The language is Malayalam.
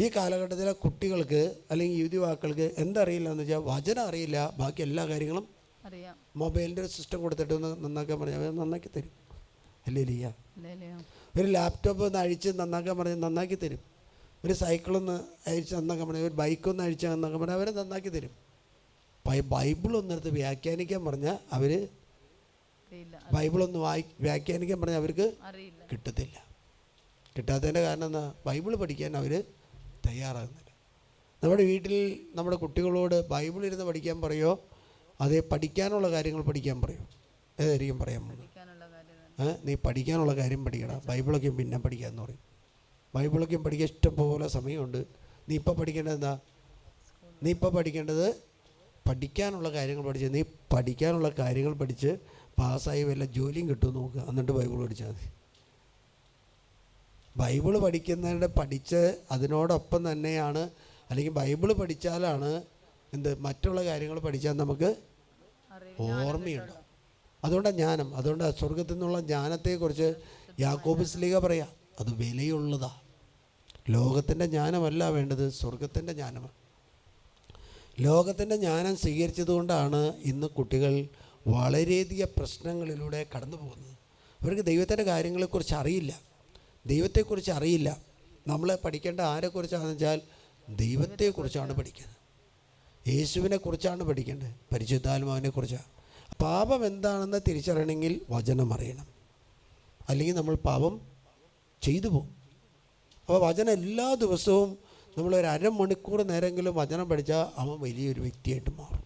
ഈ കാലഘട്ടത്തിലെ കുട്ടികൾക്ക് അല്ലെങ്കിൽ യുവതിവാക്കൾക്ക് എന്തറിയില്ല എന്ന് വെച്ചാൽ വചനം അറിയില്ല. ബാക്കി എല്ലാ കാര്യങ്ങളും അറിയാം. മൊബൈലിന്റെ ഒരു സിസ്റ്റം കൊടുത്തിട്ട് ഒന്ന് നന്നാക്കാൻ പറഞ്ഞാൽ അവർ നന്നാക്കി തരും. അല്ലേ ലിയ ഒരു ലാപ്ടോപ്പ് ഒന്ന് അഴിച്ച് നന്നാക്കാൻ പറഞ്ഞാൽ നന്നാക്കി തരും. ഒരു സൈക്കിളൊന്ന് അഴിച്ച് നന്നാക്കാൻ പറഞ്ഞാൽ ഒരു ബൈക്കൊന്ന് അഴിച്ച് നന്നാക്കാൻ പറഞ്ഞാൽ അവർ നന്നാക്കി തരും. ബൈബിൾ ഒന്നെടുത്ത് വ്യാഖ്യാനിക്കാൻ പറഞ്ഞാൽ അവർ ബൈബിൾ ബൈബിളൊന്ന് വായി വ്യാഖ്യാനിക്കാൻ പറഞ്ഞാൽ അവർക്ക് അറിയില്ല. കിട്ടത്തില്ല. കിട്ടാത്തതിന്റെ കാരണം എന്താ? ബൈബിൾ പഠിക്കാൻ അവർ തയ്യാറാകുന്നില്ല. നമ്മുടെ വീട്ടിൽ നമ്മുടെ കുട്ടികളോട് ബൈബിൾ ഇരുന്ന് പഠിക്കാൻ പറയുമോ അതേ പഠിക്കാനുള്ള കാര്യങ്ങൾ പഠിക്കാൻ പറയുമോ ഏതായിരിക്കും പറയാൻ പോകുന്നത്? ഏ? നീ പഠിക്കാനുള്ള കാര്യം പഠിക്കണം ബൈബിളൊക്കെയും പിന്നെ പഠിക്കാമെന്ന് പറയും. ബൈബിളൊക്കെയും പഠിക്കാൻ ഇഷ്ടം പോലെ സമയമുണ്ട്. നീ ഇപ്പോൾ പഠിക്കേണ്ടത് എന്താ? നീ ഇപ്പോൾ പഠിക്കേണ്ടത് പഠിക്കാനുള്ള കാര്യങ്ങൾ പഠിച്ച് നീ പഠിക്കാനുള്ള കാര്യങ്ങൾ പഠിച്ച് പാസ്സായി വല്ല ജോലിയും കിട്ടുമെന്ന് നോക്കുക എന്നിട്ട് ബൈബിൾ പഠിച്ചാൽ മതി. ബൈബിൾ പഠിക്കുന്നതിന്റെ പഠിച്ച് അതിനോടൊപ്പം തന്നെയാണ് അല്ലെങ്കിൽ ബൈബിൾ പഠിച്ചാലാണ് എന്ത് മറ്റുള്ള കാര്യങ്ങൾ പഠിച്ചാൽ നമുക്ക് ഓർമ്മയുണ്ട്. അതുകൊണ്ടാണ് ജ്ഞാനം. അതുകൊണ്ട് സ്വർഗത്തിൽ നിന്നുള്ള ജ്ഞാനത്തെക്കുറിച്ച് യാക്കോബിസ്ലിക പറയാം അത് വിലയുള്ളതാ. ലോകത്തിന്റെ ജ്ഞാനമല്ല വേണ്ടത് സ്വർഗത്തിന്റെ ജ്ഞാനമാണ്. ലോകത്തിന്റെ ജ്ഞാനം സ്വീകരിച്ചതുകൊണ്ടാണ് ഇന്ന് കുട്ടികൾ വളരെയധികം പ്രശ്നങ്ങളിലൂടെ കടന്നു പോകുന്നത് അവർക്ക് ദൈവത്തിന്റെ കാര്യങ്ങളെക്കുറിച്ച് അറിയില്ല. ദൈവത്തെക്കുറിച്ച് അറിയില്ല. നമ്മൾ പഠിക്കേണ്ട ആരെക്കുറിച്ചാണെന്ന് വെച്ചാൽ ദൈവത്തെക്കുറിച്ചാണ് പഠിക്കുന്നത്. യേശുവിനെക്കുറിച്ചാണ് പഠിക്കേണ്ടത്. പരിശുദ്ധാത്മാവിനെ കുറിച്ചാണ് പാപം എന്താണെന്ന് തിരിച്ചറിയണമെങ്കിൽ വചനം അറിയണം. അല്ലെങ്കിൽ നമ്മൾ പാപം ചെയ്തു പോകും. അപ്പോൾ വചനം എല്ലാ ദിവസവും നമ്മൾ ഒരു അരമണിക്കൂർ നേരമെങ്കിലും വചനം പഠിച്ചാൽ അവൻ വലിയൊരു വ്യക്തിയായിട്ട് മാറും.